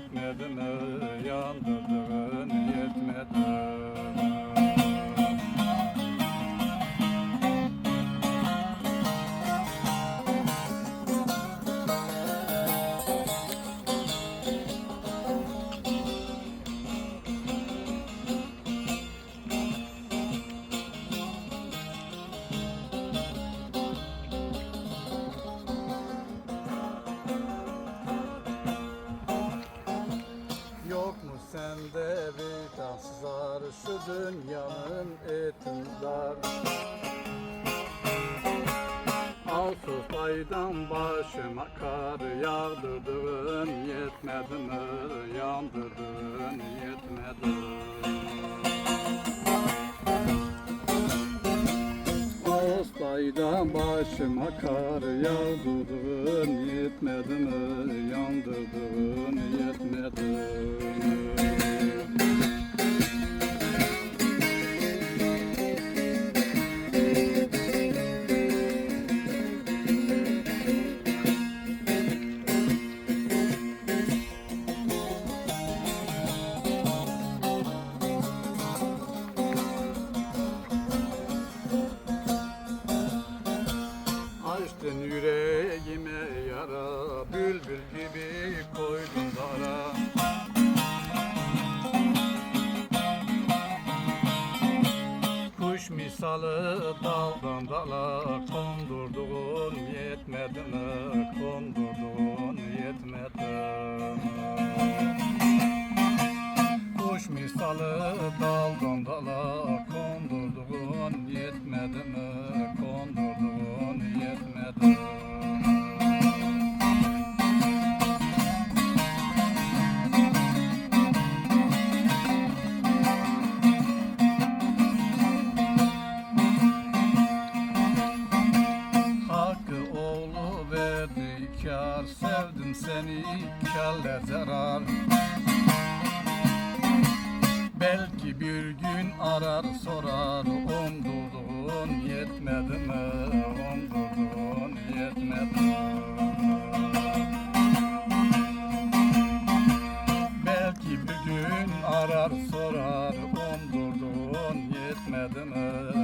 yetmedi mi yandırdığın yetmedi. Canın etinden Ağustos aydan başıma kar yağdırdın Yetmedi mi? Yandırdın yetmedi. Ağustos aydan başıma kar yağdırdın Yetmedi mi? Yandırdın yetmedi Bülbül gibi koydun dara Kuş misalı daldan dala Kondurduğun yetmedi mi? Kondurduğun yetmedi mi? Kuş misalı daldan Sevdim seni kelle zarar Belki bir gün arar sorar Umduğun yetmedi mi? Umduğun yetmedi mi? Belki bir gün arar sorar Umduğun yetmedi mi?